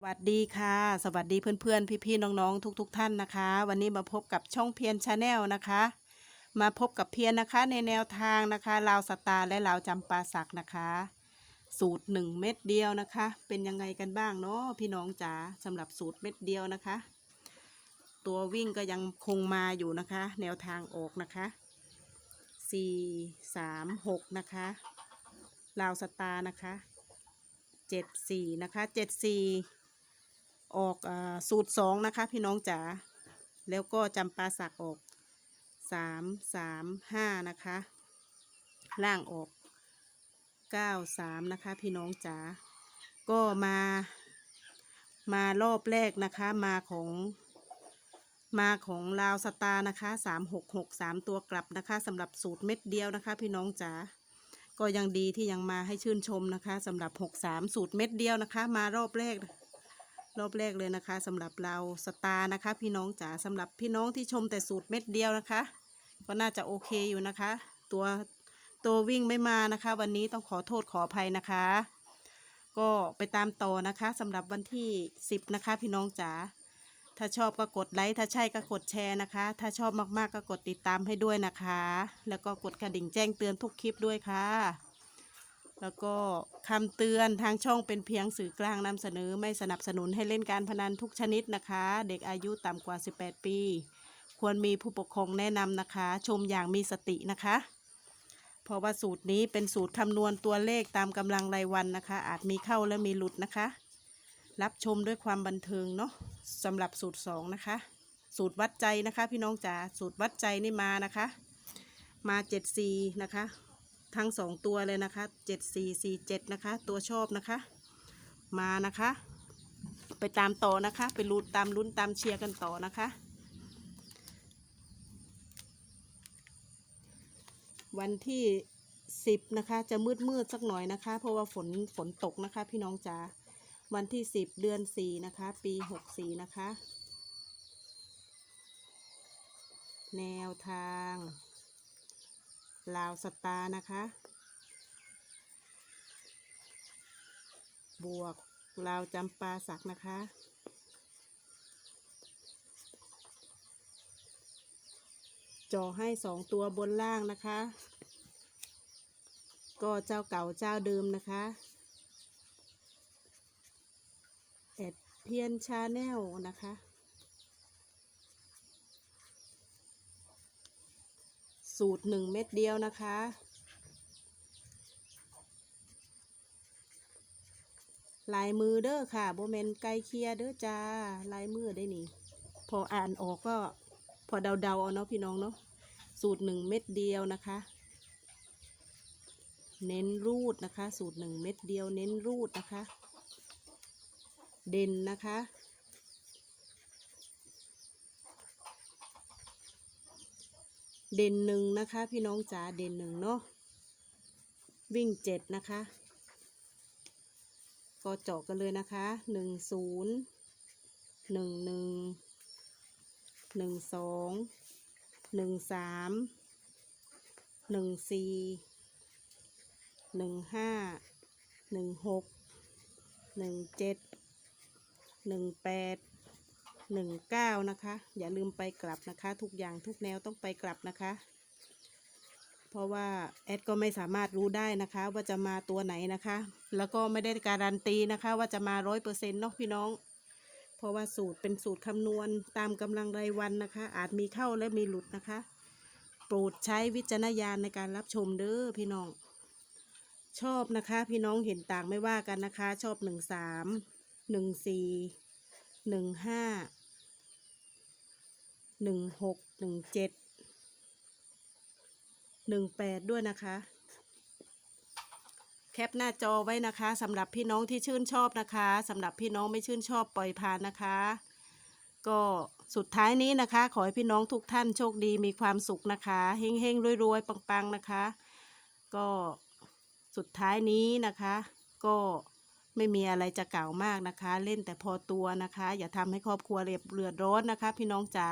สวัสดีค่ะ สวัสดีเพื่อนๆ พี่ๆ น้องๆ ทุก ๆ ท่านนะคะ วันนี้มาพบกับช่องเพียนชาแนลนะคะ มาพบกับเพียนนะคะในแนวทางนะคะลาวสตาร์และลาวจำปาสักนะคะ สูตรหนึ่งเม็ดเดียวนะคะ เป็นยังไงกันบ้างเนาะพี่น้องจ๋าสำหรับสูตรเม็ดเดียวนะคะ ตัววิ่งก็ยังคงมาอยู่นะคะ แนวทางออกนะคะสี่สามหกนะคะลาวสตาร์นะคะเจ็ดสี่นะคะเจ็ดสี่ ออกอสูตรสองนะคะ พี่น้องจ๋าแล้วก็จำปาสักออกสามสามห้านะคะ ล่างออกเก้าสามนะคะ พี่น้องจ๋าก็มามารอบแรกนะคะมาของมาของลาวสตาร์นะคะสามหกหกสามตัวกลับนะคะสำหรับสูตรเม็ดเดียวนะคะ พี่น้องจ๋าก็ยังดีที่ยังมาให้ชื่นชมนะคะสำหรับหกสามสูตรเม็ดเดียวนะคะ มารอบแรก รอบแรกเลยนะคะสำหรับเราสตาร์นะคะ พี่น้องจ๋าสำหรับพี่น้องที่ชมแต่สูตรเม็ดเดียวนะคะ ก็น่าจะโอเคอยู่นะคะ ตัวตัววิ่งไม่มานะคะ วันนี้ต้องขอโทษขออภัยนะคะ ก็ไปตามต่อนะคะสำหรับวันที่ 10 นะคะ พี่น้องจ๋าถ้าชอบก็กดไลค์ถ้าใช่ก็กดแชร์นะคะ ถ้าชอบมากๆก็กดติดตามให้ด้วยนะคะ แล้วก็กดกระดิ่งแจ้งเตือนทุกคลิปด้วยค่ะ แล้วก็คำเตือนทางช่องเป็นเพียงสื่อกลางนำเสนอไม่สนับสนุนให้เล่นการพนันทุกชนิดนะคะ เด็กอายุต่ำกว่า 18 ปี ควรมีผู้ปกครองแนะนำนะคะ ชมอย่างมีสตินะคะ เพราะว่าสูตรนี้เป็นสูตรคำนวณตัวเลขตามกำลังรายวันนะคะ อาจมีเข้าและมีหลุดนะคะ รับชมด้วยความบันเทิงเนาะสำหรับสูตร 2 นะคะ สูตรวัดใจนะคะ พี่น้องจ๋าสูตรวัดใจนี่มานะคะ มา 7 4 นะคะ ทั้งสองตัวเลยนะคะเจ็ดสี่สี่เจ็ดนะคะ ตัวชอบนะคะ มานะคะ ไปตามต่อนะคะ ไปลุ้นตามลุ้นตามเชียร์กันต่อนะคะ วันที่สิบนะคะ จะมืดมืดๆสักหน่อยนะคะ เพราะว่าฝนฝนตกนะคะ พี่น้องจ๋าวันที่สิบเดือนสี่นะคะ ปีหกสี่นะคะ แนวทาง ลาวสตาร์นะคะ บวกลาวจำปาสักนะคะ จ่อให้สองตัวบนล่างนะคะ ก็เจ้าเก่าเจ้าเดิมนะคะแอดเพียนชาแนลนะคะ สูตรหนึ่งเม็ดเดียวนะคะ ลายมือเด้อค่ะโบเมนไกลเคียเด้อจ้า ลายมือได้นี่ พออ่านออกก็พอเดาๆเอาเนาะพี่น้องเนาะ สูตรหนึ่งเม็ดเดียวนะคะ เน้นรูดนะคะ สูตรหนึ่งเม็ดเดียวเน้นรูดนะคะ เด่นนะคะ เด่นหนึ่งนะคะ พี่น้องจ๋าเด่นหนึ่งเนาะวิ่งเจ็ดนะคะ ก็เจาะกันเลยนะคะหนึ่งศูนย์หนึ่งหนึ่งหนึ่งสองหนึ่งสามหนึ่งสี่หนึ่งห้าหนึ่งหกหนึ่งเจ็ดหนึ่งแปด หนึ่งเก้านะคะ อย่าลืมไปกลับนะคะ ทุกอย่างทุกแนวต้องไปกลับนะคะ เพราะว่าแอดก็ไม่สามารถรู้ได้นะคะ ว่าจะมาตัวไหนนะคะ แล้วก็ไม่ได้การันตีนะคะ ว่าจะมาร้อยเปอร์เซ็นต์เนาะพี่น้อง เพราะว่าสูตรเป็นสูตรคำนวณตามกำลังรายวันนะคะ อาจมีเข้าและมีหลุดนะคะ โปรดใช้วิจารณญาณในการรับชมเด้อพี่น้อง ชอบนะคะ พี่น้องเห็นต่างไม่ว่ากันนะคะ ชอบหนึ่งสามหนึ่งสี่หนึ่งห้า หนึ่งหกหนึ่งเจ็ดหนึ่งแปดด้วยนะคะ แคปหน้าจอไว้นะคะสำหรับพี่น้องที่ชื่นชอบนะคะสำหรับพี่น้องไม่ชื่นชอบปล่อยผ่านนะคะ ก็สุดท้ายนี้นะคะ ขอให้พี่น้องทุกท่านโชคดีมีความสุขนะคะเฮงเฮงรวยๆปังๆนะคะ ก็สุดท้ายนี้นะคะ ก็ไม่มีอะไรจะกล่าวมากนะคะ เล่นแต่พอตัวนะคะ อย่าทำให้ครอบครัวเรียบเรือดร้อนนะคะ พี่น้องจ๋า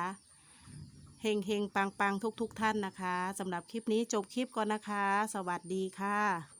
เฮงเฮงปังปังทุกทุกท่านนะคะสำหรับคลิปนี้จบคลิปก่อนนะคะ สวัสดีค่ะ